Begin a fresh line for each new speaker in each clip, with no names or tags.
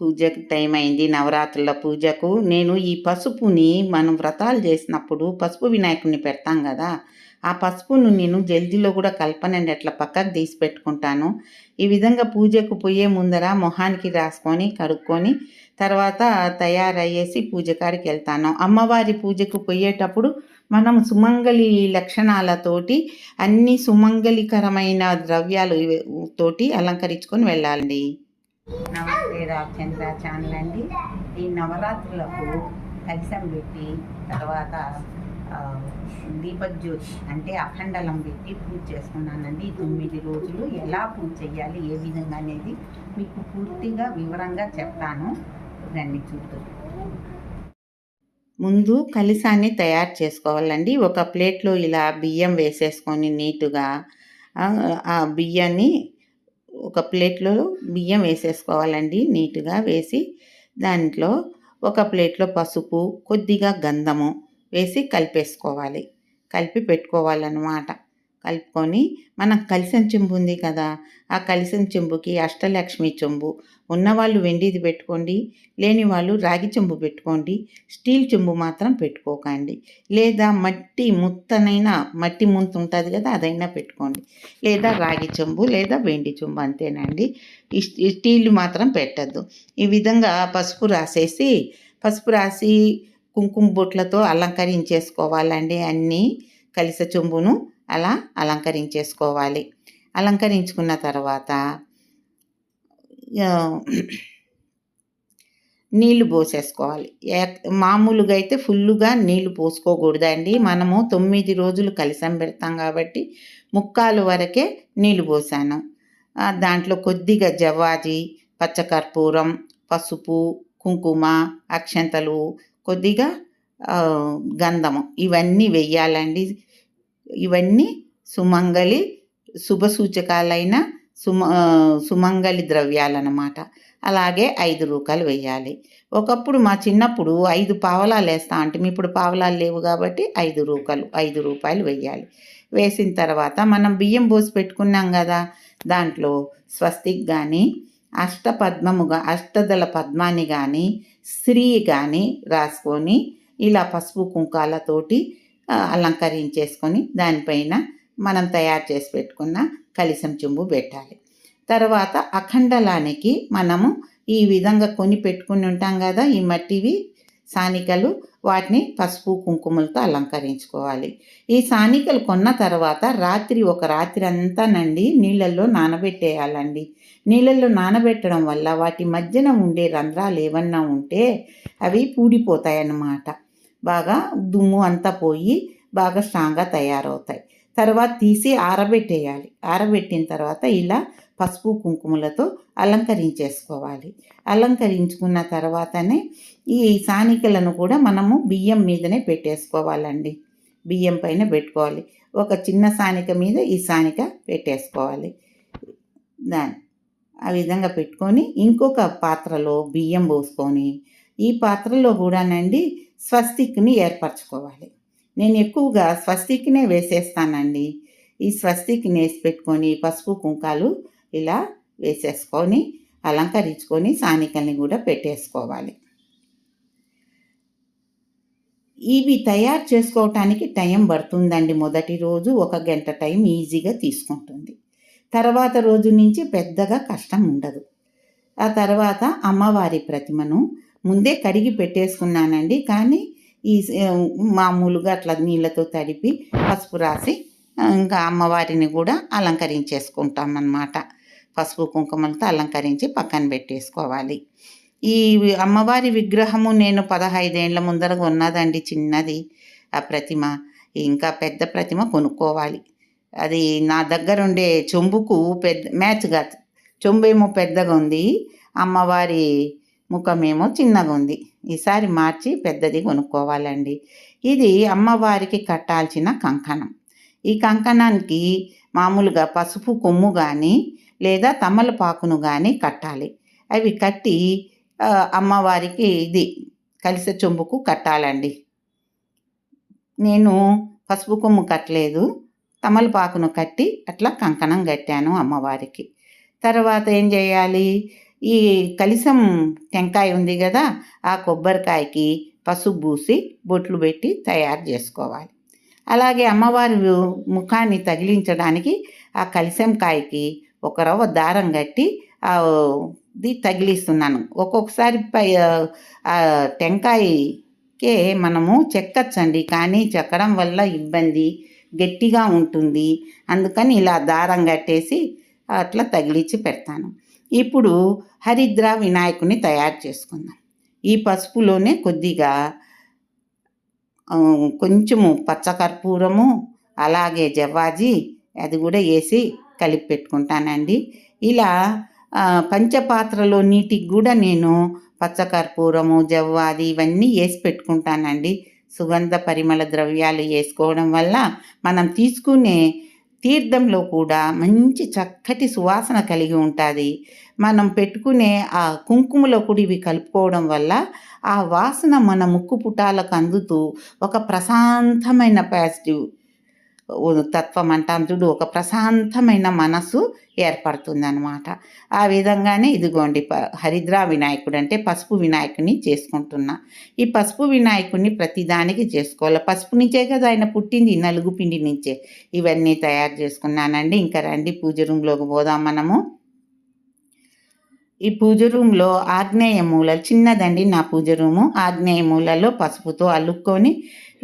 పూజకు టైం అయింది. నవరాత్రుల పూజకు నేను ఈ పసుపుని మనం వ్రతాలు చేసినప్పుడు పసుపు వినాయకుడిని పెడతాం కదా ఆ పసుపును నేను జల్దీలో కూడా కలపనండి అట్లా పక్కకు తీసి పెట్టుకుంటాను. ఈ విధంగా పూజకు పోయే ముందర మొహానికి రాసుకొని కడుక్కొని తర్వాత తయారయ్యేసి పూజకాడికి వెళ్తాను. అమ్మవారి పూజకు పోయేటప్పుడు మనం సుమంగళి లక్షణాలతోటి అన్ని సుమంగళికరమైన ద్రవ్యాలు తోటి అలంకరించుకొని వెళ్ళాలండి. నమస్తే రామచంద్ర ఛానల్ అండి. ఈ నవరాత్రులకు కలిసం పెట్టి తర్వాత దీపజ్యోతి అంటే అఖండలం పెట్టి పూజ చేసుకున్నానండి. తొమ్మిది రోజులు ఎలా పూజ చేయాలి ఏ విధంగా అనేది మీకు పూర్తిగా వివరంగా చెప్తాను. రండి చూద్దాం. ముందు కలిసాన్ని తయారు చేసుకోవాలండి. ఒక ప్లేట్లో ఇలా బియ్యం వేసేసుకొని నీటుగా ఆ, ఆ బియ్యాన్ని ఒక ప్లేట్లో బియ్యం వేసేసుకోవాలండి నీట్గా వేసి దాంట్లో ఒక ప్లేట్లో పసుపు కొద్దిగా గంధము వేసి కలిపేసుకోవాలి. కలిపి పెట్టుకోవాలన్నమాట. కలుపుకొని మనం కలిసిన చెంబు ఉంది కదా ఆ కలిసిన చెంబుకి అష్టలక్ష్మి చెంబు. ఉన్నవాళ్ళు వెండిది పెట్టుకోండి లేని వాళ్ళు రాగి చెంబు పెట్టుకోండి స్టీల్ చెంబు మాత్రం పెట్టుకోకండి. లేదా మట్టి ముత్తనైనా మట్టి ముంత ఉంటుంది కదా అదైనా పెట్టుకోండి. లేదా రాగి చెంబు లేదా వెండి చెంబు అంతేనండి. స్టీల్ మాత్రం పెట్టద్దు. ఈ విధంగా పసుపు రాసేసి పసుపు రాసి కుంకుమ బొట్లతో అలంకరించేసుకోవాలండి అన్నీ కలిస చెంబును. అలా అలంకరించేసుకోవాలి. అలంకరించుకున్న తర్వాత నీళ్ళు పోసేసుకోవాలి. మామూలుగా అయితే ఫుల్గా నీళ్ళు పోసుకోకూడదండి. మనము తొమ్మిది రోజులు కలిసం పెడతాం కాబట్టి ముక్కాలు వరకే నీళ్ళు పోసాను. దాంట్లో కొద్దిగా జవాజి పచ్చకర్పూరం పసుపు కుంకుమ అక్షంతలు కొద్దిగా గంధము ఇవన్నీ వెయ్యాలండి ఇవన్నీ సుమంగళి శుభ సూచకాలైన సుమ ఆ, సుమంగళి ద్రవ్యాలన్నమాట. అలాగే ఐదు రూపాయలు వేయాలి ఒకప్పుడు మా చిన్నప్పుడు ఐదు పావలాలు వేస్తా అంటే ఇప్పుడు పావలాలు లేవు కాబట్టి ఐదు రూపాయలు ఐదు రూపాయలు వేయాలి వేసిన తర్వాత మనం బియ్యం పోసి పెట్టుకున్నాం కదా దాంట్లో స్వస్తిక్ కానీ అష్టపద్మముగా అష్టదళ పద్మాన్ని కానీ స్త్రీ కానీ రాసుకొని ఇలా పసుపు కుంకాలతోటి అలంకరించేసుకొని దానిపైన మనం తయారు చేసి పెట్టుకున్న కలిసం చెంబు పెట్టాలి. తర్వాత అఖండలానికి మనము ఈ విధంగా కొని పెట్టుకుని ఉంటాం కదా ఈ మట్టివి సానికలు వాటిని పసుపు కుంకుమలతో అలంకరించుకోవాలి. ఈ సానికలు కొన్న తర్వాత రాత్రి ఒక రాత్రి అంతా నండి నీళ్ళల్లో నానబెట్టేయాలండి. నీళ్ళల్లో నానబెట్టడం వల్ల వాటి మధ్యన ఉండే రంధ్రాలు ఏమన్నా ఉంటే అవి పూడిపోతాయి అన్నమాట బాగా దుమ్ము అంతా పోయి బాగా స్ట్రాంగ్గా తయారవుతాయి. తర్వాత తీసి ఆరబెట్టేయాలి. ఆరబెట్టిన తర్వాత ఇలా పసుపు కుంకుమలతో అలంకరించేసుకోవాలి. అలంకరించుకున్న తర్వాతనే ఈ సానికలను కూడా మనము బియ్యం మీదనే పెట్టేసుకోవాలండి. బియ్యం పైన పెట్టుకోవాలి. ఒక చిన్న సానిక మీద ఈ సానిక పెట్టేసుకోవాలి. దాన్ని ఆ విధంగా పెట్టుకొని ఇంకొక పాత్రలో బియ్యం పోసుకొని ఈ పాత్రలో కూడానండి స్వస్తిక్ని ఏర్పరచుకోవాలి. నేను ఎక్కువగా స్వస్తిక్నే వేసేస్తానండి. ఈ స్వస్తిక్ని వేసి పెట్టుకొని పసుపు కుంకాలు ఇలా వేసేసుకొని అలంకరించుకొని సానికల్ని కూడా పెట్టేసుకోవాలి. ఇవి తయారు చేసుకోవటానికి టైం పడుతుందండి. మొదటి రోజు ఒక గంట టైం ఈజీగా తీసుకుంటుంది. తర్వాత రోజు నుంచి పెద్దగా కష్టం ఉండదు. ఆ తర్వాత అమ్మవారి ప్రతిమను ముందే కడిగి పెట్టేసుకున్నానండి. కానీ ఈ మామూలుగా అట్లా నీళ్ళతో తడిపి పసుపు రాసి ఇంకా అమ్మవారిని కూడా అలంకరించేసుకుంటాం అన్నమాట పసుపు కుంకుమలతో అలంకరించి పక్కన పెట్టేసుకోవాలి. ఈ అమ్మవారి విగ్రహము నేను పదహైదేండ్ల ముందర ఉన్నదండి చిన్నది. ఆ ప్రతిమ ఇంకా పెద్ద ప్రతిమ కొనుక్కోవాలి. అది నా దగ్గర ఉండే చెంబుకు పెద్ద మ్యాచ్ కాదు చెంబు ఏమో పెద్దగా ఉంది అమ్మవారి ముఖమేమో చిన్నగా ఉంది. ఈసారి మార్చి పెద్దది కొనుక్కోవాలండి. ఇది అమ్మవారికి కట్టాల్సిన కంకణం. ఈ కంకణానికి మామూలుగా పసుపు కొమ్ము కానీ లేదా తమలపాకును కానీ కట్టాలి. అవి కట్టి అమ్మవారికి ఇది కలిసె చెంబుకు కట్టాలండి. నేను పసుపు కొమ్ము కట్టలేదు. తమలపాకును కట్టి అట్లా కంకణం కట్టాను అమ్మవారికి. తర్వాత ఏం చేయాలి? ఈ కలిసం టెంకాయ ఉంది కదా ఆ కొబ్బరికాయకి పసుపు పూసి బొట్లు పెట్టి తయారు చేసుకోవాలి. అలాగే అమ్మవారి ముఖాన్ని తగిలించడానికి ఆ కలిసంకాయకి ఒక రవ్వ దారం కట్టి ఇది తగిలిస్తున్నాను. ఒక్కొక్కసారి పై ఆ టెంకాయకే మనము చెక్కచ్చండి కానీ చెక్కడం వల్ల ఇబ్బంది గట్టిగా ఉంటుంది. అందుకని ఇలా దారం కట్టేసి అట్లా తగిలించి పెడతాను. ఇప్పుడు హరిద్ర వినాయకుని తయారు చేసుకుందాం. ఈ పసుపులోనే కొద్దిగా కొంచెము పచ్చకర్పూరము అలాగే జవ్వాజి అది కూడా వేసి కలిపి పెట్టుకుంటానండి. ఇలా పంచపాత్రలో నీటికి కూడా నేను పచ్చకర్పూరము జవ్వాది ఇవన్నీ వేసి పెట్టుకుంటానండి. సుగంధ పరిమళ ద్రవ్యాలు వేసుకోవడం వల్ల మనం తీసుకునే తీర్థంలో కూడా మంచి చక్కటి సువాసన కలిగి ఉంటుంది. మనం పెట్టుకునే ఆ కుంకుమలో కూడా ఇవి కలుపుకోవడం వల్ల ఆ వాసన మన ముక్కు పుటాలకు అందుతూ ఒక ప్రశాంతమైన పాజిటివ్ తత్వం అంటాం చూడు ఒక ప్రశాంతమైన మనసు ఏర్పడుతుంది అనమాట ఆ విధంగానే ఇదిగోండి ప హరిద్ర వినాయకుడు అంటే పసుపు వినాయకుని చేసుకుంటున్నా. ఈ పసుపు వినాయకుడిని ప్రతిదానికి చేసుకోవాలి. పసుపు నుంచే కదా ఆయన పుట్టింది నలుగు పిండి నుంచే. ఇవన్నీ తయారు చేసుకున్నానండి. ఇంకా రండి పూజ రూమ్లోకి పోదాం మనము. ఈ పూజ రూమ్లో ఆగ్నేయ మూలలు చిన్నదండి నా పూజ రూము. ఆగ్నేయ మూలలో పసుపుతో అల్లుక్కొని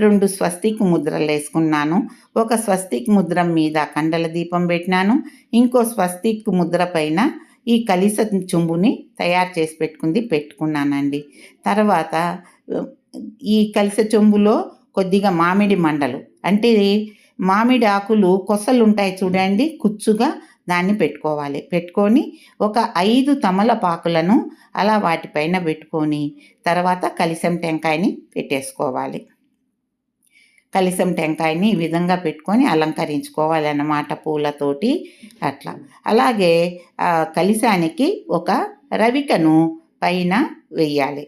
రెండు స్వస్తిక్ ముద్రలు వేసుకున్నాను. ఒక స్వస్తిక్ ముద్ర మీద కండల దీపం పెట్టినాను. ఇంకో స్వస్తిక్ ముద్ర పైన ఈ కలిస చుంబుని తయారు చేసి పెట్టుకుంది పెట్టుకున్నానండి. తర్వాత ఈ కలిస చెంబులో కొద్దిగా మామిడి మండలు అంటే మామిడి ఆకులు కొసలు ఉంటాయి చూడండి కుచ్చుగా దాన్ని పెట్టుకోవాలి. పెట్టుకొని ఒక ఐదు తమలపాకులను అలా వాటిపైన పెట్టుకొని తర్వాత కలిసం టెంకాయని పెట్టేసుకోవాలి. కలిసం టెంకాయని ఈ విధంగా పెట్టుకొని అలంకరించుకోవాలన్నమాట పూలతోటి అట్లా. అలాగే కలిసానికి ఒక రవికను పైన వెయ్యాలి.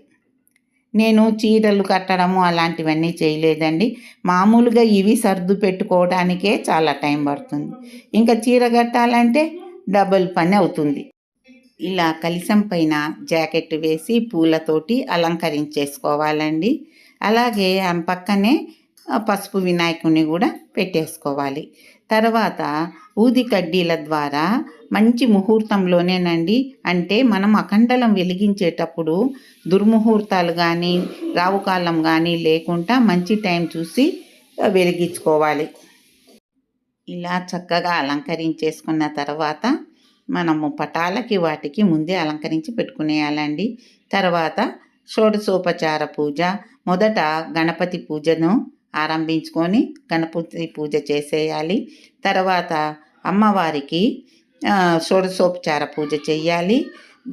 నేను చీరలు కట్టడము అలాంటివన్నీ చేయలేదండి. మామూలుగా ఇవి సర్దు పెట్టుకోవడానికే చాలా టైం పడుతుంది. ఇంకా చీర కట్టాలంటే డబుల్ పని అవుతుంది. ఇలా కలిసం పైన జాకెట్ వేసి పూలతోటి అలంకరించేసుకోవాలండి. అలాగే పక్కనే పసుపు వినాయకుని కూడా పెట్టేసుకోవాలి. తర్వాత ఊది కడ్డీల ద్వారా మంచి ముహూర్తంలోనేనండి. అంటే మనం అఖండలం వెలిగించేటప్పుడు దుర్ముహూర్తాలు కానీ రావుకాలం కానీ లేకుండా మంచి టైం చూసి వెలిగించుకోవాలి. ఇలా చక్కగా అలంకరించేసుకున్న తర్వాత మనము పటాలకి వాటికి ముందే అలంకరించి పెట్టుకునేయాలండి. తర్వాత షోడశోపచార పూజ మొదట గణపతి పూజను ఆరంభించుకొని గణపతి పూజ చేసేయాలి. తర్వాత అమ్మవారికి షోడశోపచార పూజ చేయాలి.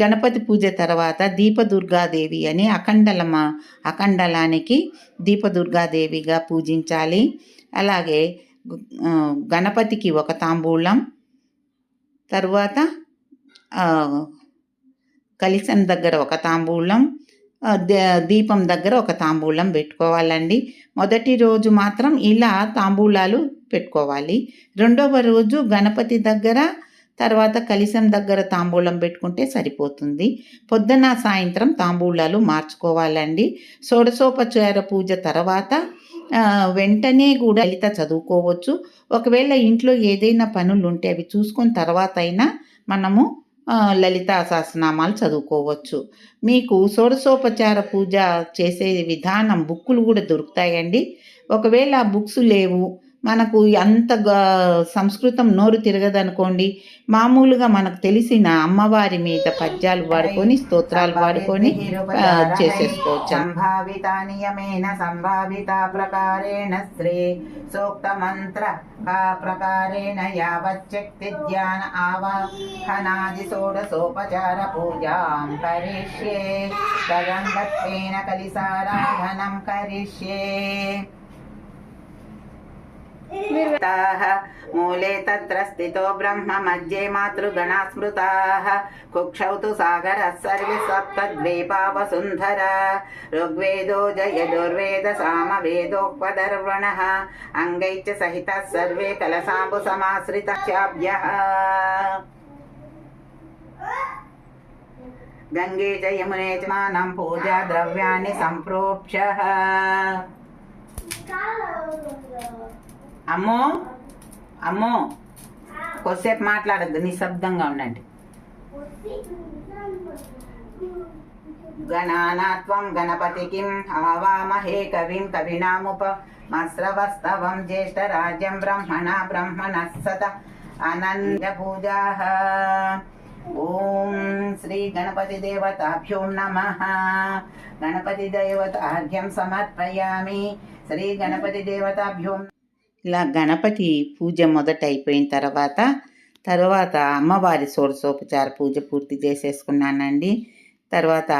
గణపతి పూజ తర్వాత దీపదుర్గాదేవి అని అఖండలమ అఖండలానికి దీపదుర్గాదేవిగా పూజించాలి. అలాగే గణపతికి ఒక తాంబూలం. తర్వాత కలిసం దగ్గర ఒక తాంబూలం. దీపం దగ్గర ఒక తాంబూలం పెట్టుకోవాలండి. మొదటి రోజు మాత్రం ఇలా తాంబూలాలు పెట్టుకోవాలి. రెండవ రోజు గణపతి దగ్గర తర్వాత కలిసం దగ్గర తాంబూలం పెట్టుకుంటే సరిపోతుంది. పొద్దున సాయంత్రం తాంబూలాలు మార్చుకోవాలండి. షోడశోపచార పూజ తర్వాత వెంటనే కూడా లలిత చదువుకోవచ్చు. ఒకవేళ ఇంట్లో ఏదైనా పనులు ఉంటే అవి చూసుకున్న తర్వాత అయినా మనము లలితా సహస్రనామాలు చదువుకోవచ్చు. మీకు షోడశోపచార పూజ చేసే విధానం బుక్కులు కూడా దొరుకుతాయండి. ఒకవేళ బుక్స్ లేవు మనకు అంత సంస్కృతం నోరు తిరగదనుకోండి మామూలుగా మనకు తెలిసిన అమ్మవారి మీద పద్యాలు వాడుకొని స్తోత్రాలు వాడుకొని చేసేసుకోవచ్చు. సంభావిత సంభావిత ప్రకారేణ స్త్రీ సూక్త మంత్ర ప్రకారేణ యావచ్చక్తి ధ్యాన ఆవాహనాది షోడశోపచార పూజాం కరిష్యే తదంగత్వేన కలిసారాధనం కరిష్యే. मूले तत्र स्थितो ब्रह्म मध्ये मातृगणा स्मृताः कुक्षौ तु सागरः सर्वे सप्तद्वीपा वसुन्धरा ऋग्वेदो जयजुर्वेदसामवेदोपदर्वणः अङ्गैः च सहितः सर्वे कलसाम्बुसमाश्रितश्चाभ्यः गङ्गे च यमुने च मानं पूजा द्रव्याणि सम्प्रोक्षः అమ్మో అమ్మో కొద్దిసేపు మాట్లాడద్దు నిశ్శబ్దంగా ఉండండి. గణానాత్వం గణపతికిం ఆవామహే కవిం కవినాముప మస్రవస్తవం జ్యేష్ఠరాజ్యం బ్రహ్మణ బ్రహ్మణస్సత అనంత పూజా ఓం శ్రీ గణపతి దేవతాభ్యో నమ. గణపతి దేవతార్ఘ్యం సమర్పయామి. శ్రీ గణపతి దేవతాభ్యో ఇలా గణపతి పూజ మొదట అయిపోయిన తర్వాత తర్వాత అమ్మవారి షోడశోపచార పూజ పూర్తి చేసేసుకున్నానండి. తర్వాత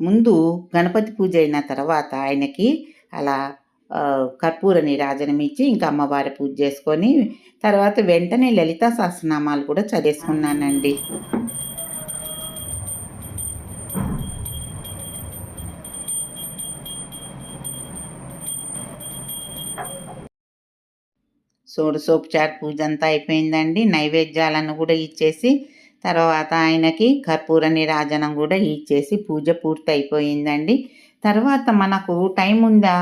ముందు గణపతి పూజ అయిన తర్వాత ఆయనకి అలా కర్పూర నీరాజనం ఇచ్చి ఇంకా అమ్మవారి పూజ చేసుకొని తర్వాత వెంటనే లలితా సహస్రనామాలు కూడా చదివేసుకున్నానండి. షోడశోపచార పూజ అంతా అయిపోయిందండి. నైవేద్యాలను కూడా ఇచ్చేసి తర్వాత ఆయనకి కర్పూర నిరాజనం కూడా ఇచ్చేసి పూజ పూర్తి అయిపోయిందండి తర్వాత మనకు టైం ఉందా?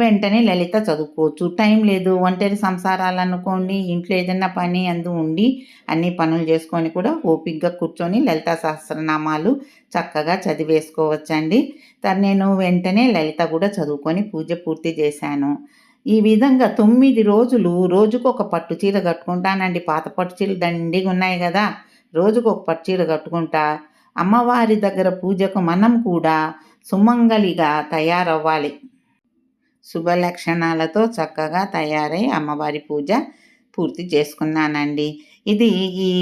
వెంటనే లలిత చదువుకోవచ్చు. టైం లేదు. ఒంటరి సంసారాలు అనుకోండి ఇంట్లో ఏదైనా పని అందు ఉండి అన్ని పనులు చేసుకొని కూడా ఓపిక్గా కూర్చొని లలిత సహస్రనామాలు చక్కగా చదివేసుకోవచ్చండి. तर నేను వెంటనే లలిత కూడా చదువుకొని పూజ పూర్తి చేశాను. ఈ విధంగా తొమ్మిది రోజులు రోజుకు ఒక పట్టు చీర కట్టుకుంటానండి. పాత పట్టు చీరలు దండిగా ఉన్నాయి కదా. రోజుకు ఒక పట్టు చీర కట్టుకుంటా. అమ్మవారి దగ్గర పూజకు మనం కూడా సుమంగలిగా తయారవ్వాలి. శుభ లక్షణాలతో చక్కగా తయారై అమ్మవారి పూజ పూర్తి చేసుకున్నానండి. ఇది ఈ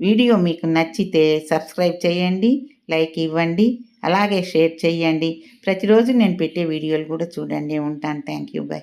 వీడియో మీకు నచ్చితే సబ్స్క్రైబ్ చేయండి లైక్ ఇవ్వండి అలాగే షేర్ చేయండి. ప్రతిరోజు నేను పెట్టే వీడియోలు కూడా చూడండి. ఉంటాను. Thank you. బై.